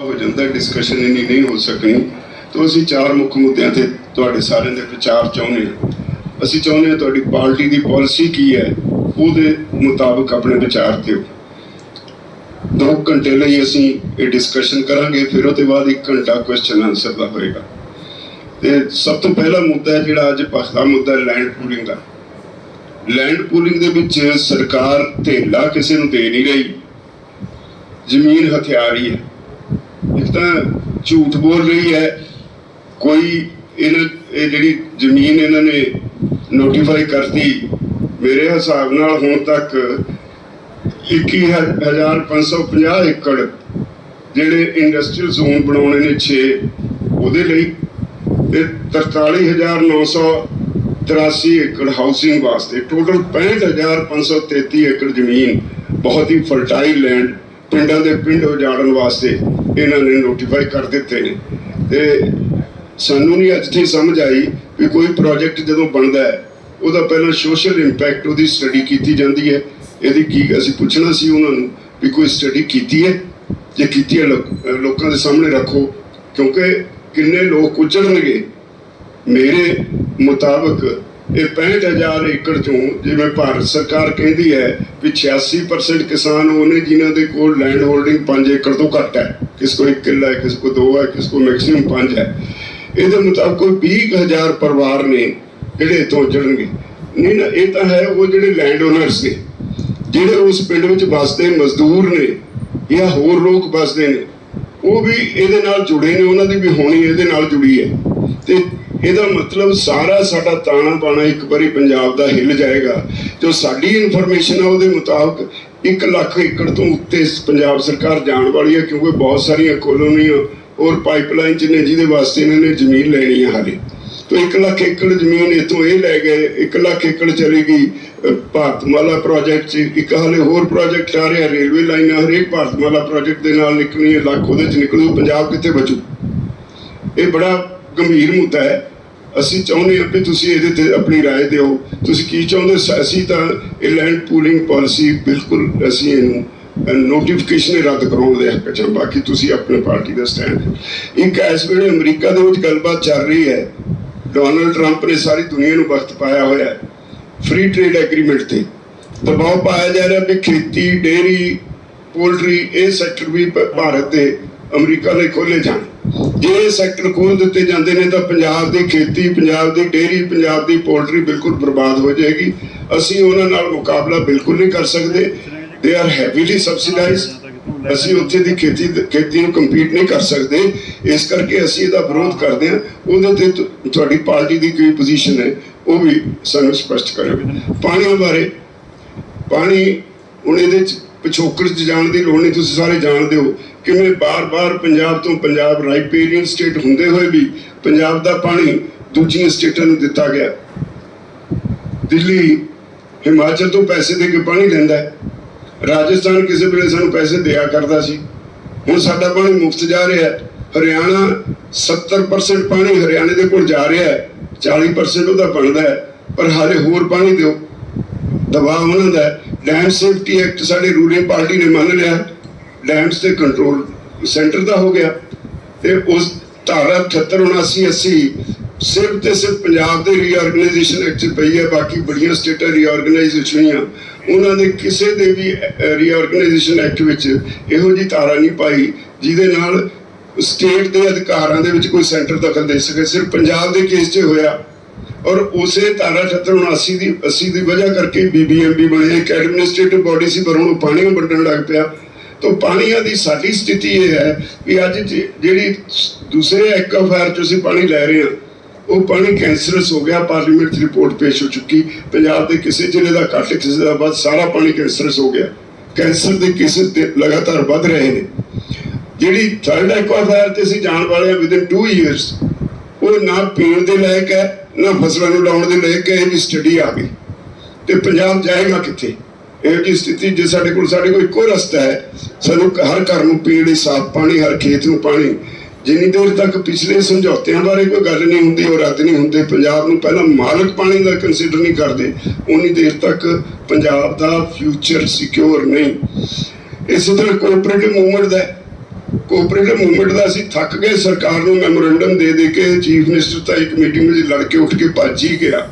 ਹੋ ਜਾਂਦਾ ਡਿਸਕਸ਼ਨ ਇੰਨੀ ਨਹੀਂ ਹੋ ਸਕਣੀ। ਤਾਂ ਅਸੀਂ ਚਾਰ ਮੁੱਖ ਮੁੱਦਿਆਂ ਤੇ ਤੁਹਾਡੇ ਸਾਰਿਆਂ ਦੇ ਵਿਚਾਰ ਚਾਹੁੰਦੇ ਹਾਂ। ਅਸੀਂ ਚਾਹੁੰਦੇ ਹਾਂ ਤੁਹਾਡੀ ਪਾਰਟੀ ਦੀ ਪਾਲਿਸੀ ਕੀ ਹੈ, ਉਹਦੇ ਮੁਤਾਬਕ ਆਪਣੇ ਵਿਚਾਰ ਦਿਓ। ਦੋ ਘੰਟੇ ਲਈ ਅਸੀਂ ਇਹ ਡਿਸਕਸ਼ਨ ਕਰਾਂਗੇ, ਫਿਰ ਉਹਦੇ ਬਾਅਦ ਇੱਕ ਘੰਟਾ ਕੁਐਸਚਨ ਆਨਸਰ ਦਾ ਹੋਏਗਾ। ਤੇ ਸਭ ਤੋਂ ਪਹਿਲਾ ਮੁੱਦਾ ਜਿਹੜਾ ਅੱਜ ਪਖਦਾ ਮੁੱਦਾ ਲੈਂਡ ਪੂਲਿੰਗ ਦਾ। ਲੈਂਡ ਪੂਲਿੰਗ ਦੇ ਵਿੱਚ ਸਰਕਾਰ ਢੇਲਾ ਕਿਸੇ ਨੂੰ ਦੇ ਨਹੀਂ ਰਹੀ। ਜ਼ਮੀਨ ਹਥਿਆਰੀ ਹੈ। ਇੱਕ ਤਾਂ ਝੂਠ ਬੋਲ ਰਹੀ ਹੈ। ਕੋਈ ਇਹਨਾਂ ਇਹ ਜਿਹੜੀ ਜ਼ਮੀਨ ਇਹਨਾਂ ਨੇ ਨੋਟੀਫਾਈ ਕਰਤੀ, ਮੇਰੇ ਹਿਸਾਬ ਨਾਲ ਹੁਣ ਤੱਕ 21550 ਏਕੜ ਜਿਹੜੇ ਇੰਡਸਟਰੀਅਲ ਜ਼ੋਨ ਬਣਾਉਣੇ ਨੇ 6 ਉਹਦੇ ਲਈ ਤੇ 43983 ਏਕੜ ਹਾਊਸਿੰਗ ਵਾਸਤੇ ਟੋਟਲ 65533 ਏਕੜ ਜ਼ਮੀਨ, ਬਹੁਤ ਹੀ ਫਰਟਾਈਲ ਲੈਂਡ ਪਿੰਡਾਂ ਦੇ ਪਿੰਡ ਉਜਾੜਨ ਵਾਸਤੇ। ਇਹਨਾਂ ਨੇ ਨੋਟੀਫਾਈ ਕਰ ਦਿੱਤੇ ਨੇ। ਤੇ ਸਾਨੂੰ ਨਹੀਂ ਅੱਜ ਤੇ ਸਮਝ ਆਈ ਵੀ ਕੋਈ ਪ੍ਰੋਜੈਕਟ ਜਦੋਂ ਬਣਦਾ ਹੈ, ਉਹਦਾ ਪਹਿਲਾਂ ਸੋਸ਼ਲ ਇੰਪੈਕਟ ਉਹਦੀ ਸਟੱਡੀ ਕੀਤੀ ਜਾਂਦੀ ਹੈ। ਇਹਦੀ ਕੀ ਅਸੀਂ ਪੁੱਛਣਾ ਸੀ ਉਹਨਾਂ ਨੂੰ ਵੀ ਕੋਈ ਸਟੱਡੀ ਕੀਤੀ ਹੈ? ਜੇ ਕੀਤੀ ਹੈ ਲੋਕਾਂ ਦੇ ਸਾਹਮਣੇ ਰੱਖੋ, ਕਿਉਂਕਿ ਕਿੰਨੇ ਲੋਕ ਉਜੜਨਗੇ। ਮੇਰੇ ਮੁਤਾਬਕ ਇਹ 65000 ਏਕੜ ਚੋਂ ਜਿਵੇਂ ਭਾਰਤ ਸਰਕਾਰ ਕਹਿੰਦੀ ਹੈ ਵੀ 86% ਕਿਸਾਨ ਉਹ ਜਿਨ੍ਹਾਂ ਦੇ ਕੋਲ ਲੈਂਡ ਹੋਲਡਿੰਗ 5 ਏਕੜ ਤੋਂ ਘੱਟ ਹੈ। ਕਿਸ ਕੋ 1 ਕਿੱਲਾ ਹੈ, ਕਿਸ ਕੋ 2 ਹੈ, ਕਿਸ ਕੋ ਮੈਕਸਿਮਮ 5 ਹੈ। ਇਹਦੇ ਮੁਤਾਬਕ ਕੋਈ 20000 ਪਰਿਵਾਰ ਨੇ ਜਿਹੜੇ ਇੱਥੋਂ ਉਜੜਨਗੇ ਨਹੀਂ, ਨਾ, ਇਹ ਤਾਂ ਹੈ ਉਹ ਜਿਹੜੇ ਲੈਂਡ ਓਨਰਸ ਨੇ, ਜਿਹੜੇ ਉਸ ਪਿੰਡ ਵਿੱਚ ਵਸਦੇ ਮਜ਼ਦੂਰ ਨੇ ਜਾਂ ਹੋਰ ਲੋਕ ਵੱਸਦੇ ਨੇ, ਉਹ ਵੀ ਇਹਦੇ ਨਾਲ ਜੁੜੇ ਨੇ, ਉਹਨਾਂ ਦੀ ਵੀ ਹੋਣੀ ਇਹਦੇ ਨਾਲ ਜੁੜੀ ਹੈ। ਤੇ ਇਹਦਾ ਮਤਲਬ ਸਾਰਾ ਸਾਡਾ ਤਾਣਾ ਬਾਣਾ ਇੱਕ ਵਾਰੀ ਪੰਜਾਬ ਦਾ ਹਿੱਲ ਜਾਏਗਾ। ਜੋ ਸਾਡੀ ਇਨਫੋਰਮੇਸ਼ਨ ਆ ਉਹਦੇ ਮੁਤਾਬਕ 1 ਲੱਖ ਏਕੜ ਤੋਂ ਉੱਤੇ ਪੰਜਾਬ ਸਰਕਾਰ ਜਾਣ ਵਾਲੀ ਹੈ ਕਿਉਂਕਿ ਬਹੁਤ ਸਾਰੀਆਂ ਕੋਲੋਨੀਆਂ ਔਰ ਪਾਈਪਲਾਈਨ ਚ ਨੇ ਜਿਹਦੇ ਵਾਸਤੇ ਇਹਨਾਂ ਨੇ ਜ਼ਮੀਨ ਲੈਣੀ ਹੈ ਹਾਲੇ। ਤੋਂ 1 ਲੱਖ ਏਕੜ ਜ਼ਮੀਨ ਇਥੋਂ ਇਹ ਲੈ ਗਏ 1 ਲੱਖ ਏਕੜ ਚਲੀ ਗਈ ਭਾਰਤਮਾਲਾ ਪ੍ਰੋਜੈਕਟ 'ਚ, ਇੱਕ ਹਾਲੇ ਹੋਰ ਪ੍ਰੋਜੈਕਟ ਆ ਰਿਹਾ ਰੇਲਵੇ ਲਾਈਨਾਂ ਹਰੇਕ ਭਾਰਤਮਾਲਾ ਪ੍ਰੋਜੈਕਟ ਦੇ ਨਾਲ ਨਿਕਲਣੀ ਹੈ ਲੱਖ ਉਹਦੇ 'ਚ ਨਿਕਲੂ, ਪੰਜਾਬ ਕਿੱਥੇ ਬਚੂ? ਇਹ ਬੜਾ ਗੰਭੀਰ ਮੁੱਦਾ ਹੈ। ਅਸੀਂ ਚਾਹੁੰਦੇ ਹਾਂ ਵੀ ਤੁਸੀਂ ਇਹਦੇ ਤੇ ਆਪਣੀ رائے ਦਿਓ ਤੁਸੀਂ ਕੀ ਚਾਹੁੰਦੇ ਸ- ਅਸੀਂ ਤਾਂ ਇਹ ਲੈਂਡ ਪੂਲਿੰਗ ਪਾਲਿਸੀ ਬਿਲਕੁਲ ਅਸੀਂ ਇਹਨੂੰ ਨੋਟੀਫਿਕੇਸ਼ਨ ਰੱਦ ਕਰਾਉਣ ਦੇ ਹੱਕ ਚ ਹਾਂ। ਬਾਕੀ ਤੁਸੀਂ ਆਪਣੇ ਪਾਰਟੀ ਦਾ ਸਟੈਂਡ ਇੱਕ ਇਸ ਵੇਲੇ ਅਮਰੀਕਾ ਦੇ ਵਿੱਚ ਗੱਲਬਾਤ ਚੱਲ ਰਹੀ ਹੈ ਡੋਨਲਡ ਟਰੰਪ ਨੇ ਸਾਰੀ ਦੁਨੀਆ ਨੂੰ ਵਕਤ ਪਾਇਆ ਹੋਇਆ ਹੈ ਫ੍ਰੀ ਟ੍ਰੇਡ ਐਗਰੀਮੈਂਟ ਤੇ ਦਬਾਅ ਪਾਇਆ ਜਾ ਰਿਹਾ ਵੀ ਖੇਤੀ ਡੇਰੀ ਪੋਲਟਰੀ ਇਹ ਸੈਕਟਰ ਵੀ ਭ- ਭਾਰਤ ਦੇ ਅਮਰੀਕਾ ਲਈ ਖੋਲੇ ਜਾਣ ਜੇ ਇਹ ਸੈਕਟਰ ਖੋਲ ਦਿੱਤੇ ਜਾਂਦੇ ਨੇ ਤਾਂ ਪੰਜਾਬ ਦੀ ਖੇਤੀ, ਪੰਜਾਬ ਦੀ ਡੇਰੀ ਪੰਜਾਬ ਦੀ ਪੋਲਟਰੀ ਬਿਲਕੁਲ ਬਰਬਾਦ ਹੋ ਜਾਏਗੀ। ਅਸੀਂ ਉਹਨਾਂ ਨਾਲ ਮੁਕਾਬਲਾ ਬਿਲਕੁਲ ਨਹੀਂ ਕਰ ਸਕਦੇ। ਦੇ ਆਰ ਹੈਵੀਲੀ ਸਬਸਿਡਾਈਜ਼ਡ ਅਸੀਂ ਉੱਥੇ ਦੀ ਖੇਤੀ ਖੇਤੀ ਨੂੰ ਕੰਪੀਟ ਨਹੀਂ ਕਰ ਸਕਦੇ। ਇਸ ਕਰਕੇ ਅਸੀਂ ਇਹਦਾ ਵਿਰੋਧ ਕਰਦੇ ਹਾਂ। ਉਹਦੇ ਤੇ ਤੁਹਾਡੀ ਪਾਰਟੀ ਦੀ ਕੀ ਪੋਜੀਸ਼ਨ ਹੈ, ਉਹ ਵੀ ਸਾਨੂੰ ਸਪਸ਼ਟ ਕਰਿਓ। ਪਾਣੀ ਬਾਰੇ, ਪਾਣੀ ਹੁਣ ਇਹਦੇ ਚ ਪਿਛੋਕੜ ਚ ਜਾਣ ਦੀ ਲੋੜ ਨਹੀਂ, ਤੁਸੀਂ ਸਾਰੇ ਜਾਣਦੇ ਹੋ ਕਿਵੇਂ ਬਾਰ-ਬਾਰ ਪੰਜਾਬ ਤੋਂ ਪੰਜਾਬ ਰਾਈਪੇਰੀਅਨ ਸਟੇਟ ਹੁੰਦੇ ਹੋਏ ਵੀ ਪੰਜਾਬ ਦਾ ਪਾਣੀ ਦੂਜੀਆਂ ਸਟੇਟਾਂ ਨੂੰ ਦਿੱਤਾ ਗਿਆ। ਦਿੱਲੀ ਹਿਮਾਚਲ ਤੋਂ ਪੈਸੇ ਦੇ ਕੇ ਪਾਣੀ ਲੈਂਦਾ ਹੈ। ਰਾਜਸਥਾਨ ਕਿਸੇ ਵੇਲੇ ਸਾਨੂੰ ਪੈਸੇ ਦਿਆ ਕਰਦਾ ਸੀ। ਹੁਣ ਸਾਡਾ ਪਾਣੀ ਮੁਫਤ ਜਾ ਰਿਹਾ ਹੈ। ਹਰਿਆਣਾ 70% ਪਾਣੀ ਹਰਿਆਣੇ ਦੇ ਕੋਲ ਜਾ ਰਿਹਾ ਹੈ। 40% ਉਹਦਾ ਬਣਦਾ ਹੈ। ਪਰ ਹਾਲੇ ਹੋਰ ਪਾਣੀ ਦਿਓ। ਦਬਾਅ ਉਹਨਾਂ ਦਾ ਡੈਮ ਸੇਫਟੀ ਐਕਟ ਸਾਡੇ ਰੂਲਿੰਗ ਪਾਰਟੀ ਨੇ ਮੰਨ ਲਿਆ। ਡੈਮਸ ਤੇ ਕੰਟਰੋਲ ਸੈਂਟਰ ਦਾ ਹੋ ਗਿਆ। ਤੇ ਉਸ ਧਾਰਾ 78 79 80 ਸਿਰਫ ਤੇ ਸਿਰਫ ਪੰਜਾਬ ਦੇ ਰੀਆਰਗੇਨਾਈਜੇਸ਼ਨ ਐਕਟ 'ਚ ਪਈ ਹੈ। ਬਾਕੀ ਬੜੀਆਂ ਸਟੇਟਾਂ ਰੀਆਰਗੇਨਾਈਜ਼ ਹੋਈਆਂ। ਉਹਨਾਂ ਦੇ ਕਿਸੇ ਦੇ ਵੀ ਰੀਆਰਗੇਨਾਈਜੇਸ਼ਨ ਐਕਟ ਵਿੱਚ ਇਹੋ ਜੀ ਧਾਰਾ ਨਹੀਂ ਪਾਈ, ਜਿਹਦੇ ਨਾਲ ਸਟੇਟ ਦੇ ਅਧਿਕਾਰਾਂ ਦੇ ਵਿੱਚ ਕੋਈ ਸੈਂਟਰ ਦਖਲ ਦੇ ਸਕੇ। ਸਿਰਫ ਪੰਜਾਬ ਦੇ ਕੇਸ 'ਚ ਹੋਇਆ। ਔਰ ਉਸੇ ਧਾਰਾ 78 ਦੀ 80 ਦੀ ਵਜ੍ਹਾ ਕਰਕੇ ਬੀਬੀਐਮਬੀ ਬਣੇ ਇੱਕ ਐਡਮਿਨਿਸਟ੍ਰੇਟਿਵ ਬਾਡੀ ਸੀ, ਪਰ ਹੁਣ ਪਾਣੀ ਵੰਡਣ ਲੱਗ ਪਿਆ। ਤਾਂ ਪਾਣੀਆਂ ਦੀ ਸਾਡੀ ਸਥਿਤੀ ਇਹ ਹੈ ਵੀ ਅੱਜ ਜਿਹੜੀ ਦੂਸਰੇ ਐਕਵਾਫਾਇਰ ਚ ਅਸੀਂ ਪਾਣੀ ਲੈ ਰਹੇ ਹਾਂ, ਉਹ ਪਾਣੀ ਕੈਂਸਰਸ ਹੋ ਗਿਆ ਪਾਰਲੀਮੈਂਟ 'ਚ ਰਿਪੋਰਟ ਪੇਸ਼ ਹੋ ਚੁੱਕੀ, ਪੰਜਾਬ ਦੇ ਕਿਸੇ ਜ਼ਿਲ੍ਹੇ ਦਾ ਘੱਟ, ਕਿਸੇ ਦਾ ਵੱਧ, ਸਾਰਾ ਪਾਣੀ ਕੈਂਸਰਸ ਹੋ ਗਿਆ। ਕੈਂਸਰ ਦੇ ਕੇਸਿਸ ਲਗਾਤਾਰ ਵੱਧ ਰਹੇ ਨੇ। ਜਿਹੜੀ ਥਰਡ ਐਕਵਾਫਾਇਰ ਤੇ ਅਸੀਂ ਜਾਣ ਵਾਲੇ ਹਾਂ ਵਿਦਿਨ 2 ਇਅਰਸ ਉਹ ਨਾ ਪੀਣ ਦੇ ਲਾਇਕ ਹੈ ਨਾ ਫਸਲਾਂ ਨੂੰ ਲਾਉਣ ਦੇ ਲਈ ਹੈ ਇਹਦੀ ਸਟੱਡੀ ਆ ਗਈ। ਤੇ ਪੰਜਾਬ ਜਾਏਗਾ ਕਿੱਥੇ? ਇਹੋ ਜਿਹੀ ਸਥਿਤੀ ਜੇ ਸਾਡੇ ਕੋਲ ਸਾਡੇ ਕੋਲ ਇੱਕੋ ਰਸਤਾ ਹੈ, ਸਾਨੂੰ ਹਰ ਘਰ ਨੂੰ ਪੀਣ ਲਈ ਸਾਫ਼ ਪਾਣੀ, ਹਰ ਖੇਤ ਨੂੰ ਪਾਣੀ। ਜਿੰਨੀ ਦੇਰ ਤੱਕ ਪਿਛਲੇ ਸਮਝੌਤਿਆਂ ਬਾਰੇ ਕੋਈ ਗੱਲ ਨਹੀਂ ਹੁੰਦੀ, ਉਹ ਰੱਦ ਨਹੀਂ ਹੁੰਦੇ, ਪੰਜਾਬ ਨੂੰ ਪਹਿਲਾਂ ਮਾਲਕ ਪਾਣੀ ਦਾ ਕੰਸੀਡਰ ਨਹੀਂ ਕਰਦੇ ਉਨੀ ਦੇਰ ਤੱਕ ਪੰਜਾਬ ਦਾ ਫਿਊਚਰ ਸਿਕਿਉਰ ਨਹੀਂ। ਇਸੇ ਤਰ੍ਹਾਂ ਕੋਆਪਰੇਟਿਵ ਮੂਵਮੈਂਟ ਦਾ ਕੋਆਪਰੇਟਿਵ ਮੂਵਮੈਂਟ ਦਾ ਅਸੀਂ ਥੱਕ ਗਏ, ਸਰਕਾਰ ਨੂੰ ਮੈਮੋਰੈਂਡਮ ਦੇ ਦੇ ਕੇ ਚੀਫ ਮਿਨਿਸਟਰ ਤਾਂ ਇੱਕ ਮੀਟਿੰਗ ਵਿੱਚ ਲੜ ਕੇ ਉੱਠ ਕੇ ਭੱਜ ਹੀ ਗਿਆ।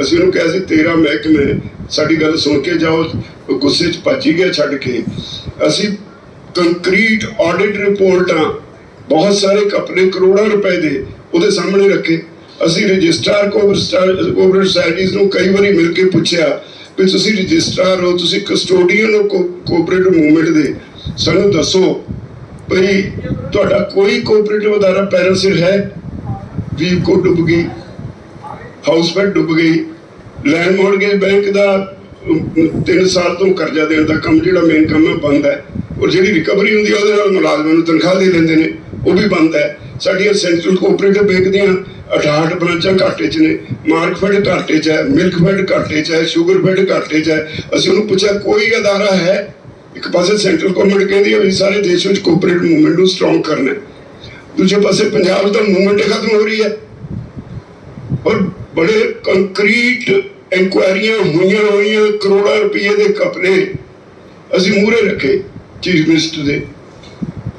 ਅਸੀਂ ਉਹਨੂੰ ਕਿਹਾ ਸੀ, ਤੇਰਾ ਮਹਿਕਮੇ, ਸਾਡੀ ਗੱਲ ਸੁਣ ਕੇ ਜਾਓ, ਗੁੱਸੇ 'ਚ ਭੱਜ ਹੀ ਗਿਆ ਛੱਡ ਕੇ। ਅਸੀਂ ਕੰਕਰੀਟ ਆਡਿਟ ਰਿਪੋਰਟਾਂ, ਬਹੁਤ ਸਾਰੇ ਆਪਣੇ ਕਰੋੜਾਂ ਰੁਪਏ ਦੇ ਉਹਦੇ ਸਾਹਮਣੇ ਰੱਖੇ। ਅਸੀਂ ਰਜਿਸਟਰਾਰ ਕੋਆਪਰੇਟਿਵ ਸੋਸਾਇਟੀਜ਼ ਨੂੰ ਕਈ ਵਾਰੀ ਮਿਲ ਕੇ ਪੁੱਛਿਆ ਵੀ ਤੁਸੀਂ ਰਜਿਸਟਰਾਰ ਹੋ, ਤੁਸੀਂ ਕਸਟੋਡੀਅਨ ਹੋ ਕੋਆਪਰੇਟਿਵ ਮੂਵਮੈਂਟ ਦੇ। ਸਾਨੂੰ ਦੱਸੋ ਭਈ, ਤੁਹਾਡਾ ਕੋਈ ਕੋਆਪਰੇਟਿਵ ਅਦਾਰਾ ਪੈਰਲ ਸਿਰ ਹੈ? ਵੀ ਕੋ ਡੁੱਬ ਗਈ ਹਾਊਸ ਬੈਡ ਡੁੱਬ ਗਈ ਲੈਂਡ ਮਾਰਗੇਜ ਬੈਂਕ ਦਾ 3 ਸਾਲ ਤੋਂ ਕਰਜ਼ਾ ਦੇਣ ਦਾ ਕੰਮ ਜਿਹੜਾ ਮੇਨ ਕੰਮ ਹੈ ਬੰਦ ਹੈ। ਔਰ ਜਿਹੜੀ ਰਿਕਵਰੀ ਹੁੰਦੀ ਹੈ, ਉਹਦੇ ਨਾਲ ਮੁਲਾਜ਼ਮਾਂ ਨੂੰ ਤਨਖਾਹ ਦੇ ਦਿੰਦੇ ਨੇ, ਉਹ ਵੀ ਬੰਦ ਹੈ। ਸਾਡੀਆਂ ਸੈਂਟਰਲ ਕੋਆਪਰੇਟਿਵ ਬੈਂਕ ਦੀਆਂ 68 ਬ੍ਰਾਂਚਾਂ ਘਾਟੇ 'ਚ ਨੇ ਮਾਰਕਫੈਡ ਘਾਟੇ 'ਚ ਹੈ ਮਿਲਕਫੈਡ ਘਾਟੇ 'ਚ ਹੈ ਸ਼ੂਗਰਫੈਡ ਘਾਟੇ 'ਚ ਹੈ। ਅਸੀਂ ਉਹਨੂੰ ਪੁੱਛਿਆ, ਕੋਈ ਅਦਾਰਾ ਹੈ? ਇੱਕ ਪਾਸੇ ਸੈਂਟਰਲ ਗਵਰਨਮੈਂਟ ਕਹਿੰਦੀ ਹੈ ਵੀ ਸਾਰੇ ਦੇਸ਼ ਵਿੱਚ ਕੋਆਪਰੇਟਿਵ ਮੂਵਮੈਂਟ ਨੂੰ ਸਟਰੋਂਗ ਕਰਨਾ ਹੈ। ਦੂਜੇ ਪਾਸੇ ਪੰਜਾਬ ਦਾ ਮੂਵਮੈਂਟ ਖਤਮ ਹੋ ਰਹੀ ਹੈ। ਔਰ ਬੜੇ ਕੰਕਰੀਟ ਇਨਕੁਆਇਰੀਆਂ ਹੋਈਆਂ ਹੋਈਆਂ ਕਰੋੜਾਂ ਰੁਪਏ ਦੇ ਕਪੜੇ ਅਸੀਂ ਮੂਹਰੇ ਰੱਖੇ ਚੀਫ ਮਿਨਿਸਟਰ ਦੇ।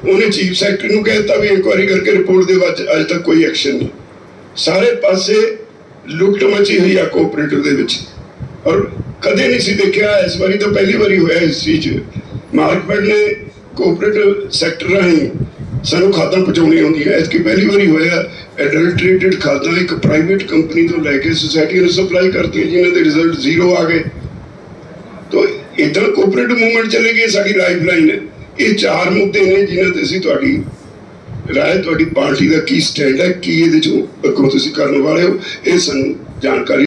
ਉਹਨੇ ਚੀਫ ਸੈਕਟਰੀ ਨੂੰ ਕਹਿਤਾ ਵੀ ਇਨਕੁਆਇਰੀ ਕਰਕੇ ਰਿਪੋਰਟ ਦੇ ਵਿੱਚ ਅਜੇ ਤੱਕ ਕੋਈ ਐਕਸ਼ਨ ਨਹੀਂ। ਸਾਰੇ ਪਾਸੇ ਲੁੱਟ ਮਚੀ ਹੋਈ ਆ ਕੋਆਪਰੇਟਿਵ ਦੇ ਵਿੱਚ। ਔਰ ਕਦੇ ਨਹੀਂ ਸੀ ਦੇਖਿਆ, ਇਸ ਵਾਰੀ ਤਾਂ ਪਹਿਲੀ ਵਾਰੀ ਹੋਇਆ ਇਸ ਚੀਜ਼। 'ਚ ਮਾਰਕਫੈਡ ਨੇ ਕੋਆਪਰੇਟਿਵ ਸੈਕਟਰ ਰਾਹੀਂ ਸਾਨੂੰ ਖਾਦਾਂ ਪਹੁੰਚਾਉਣੀ ਹੁੰਦੀ ਹੈ ਇਸਕੀ ਪਹਿਲੀ ਵਾਰੀ ਹੋਇਆ ਐਡਲਟਰੇਟਡ ਖਾਦਾਂ ਇੱਕ ਪ੍ਰਾਈਵੇਟ ਕੰਪਨੀ ਤੋਂ ਲੈ ਕੇ ਸੁਸਾਇਟੀ ਨੂੰ ਸਪਲਾਈ ਕਰਤੀ ਜਿਨ੍ਹਾਂ ਦੇ ਰਿਜ਼ਲਟ ਜ਼ੀਰੋ ਆ ਗਏ। ਤੋ ਇਦਾਂ ਕੋਆਪਰੇਟਿਵ ਮੂਵਮੈਂਟ ਚੱਲੇਗੀ ਇਹ ਸਾਡੀ ਲਾਈਫਲਾਈਨ ਹੈ ਇਹ ਚਾਰ ਮੁੱਦੇ ਨੇ ਜਿਨ੍ਹਾਂ ਤੇ ਅਸੀਂ ਤੁਹਾਡੀ ਰਾਏ, ਤੁਹਾਡੀ ਪਾਰਟੀ ਦਾ ਕੀ ਸਟੈਂਡ ਹੈ, ਕੀ ਇਹਦੇ ਚੋਂ ਅੱਗੋਂ ਤੁਸੀਂ ਕਰਨ ਵਾਲੇ ਹੋ, ਇਹ ਸਾਨੂੰ ਜਾਣਕਾਰੀ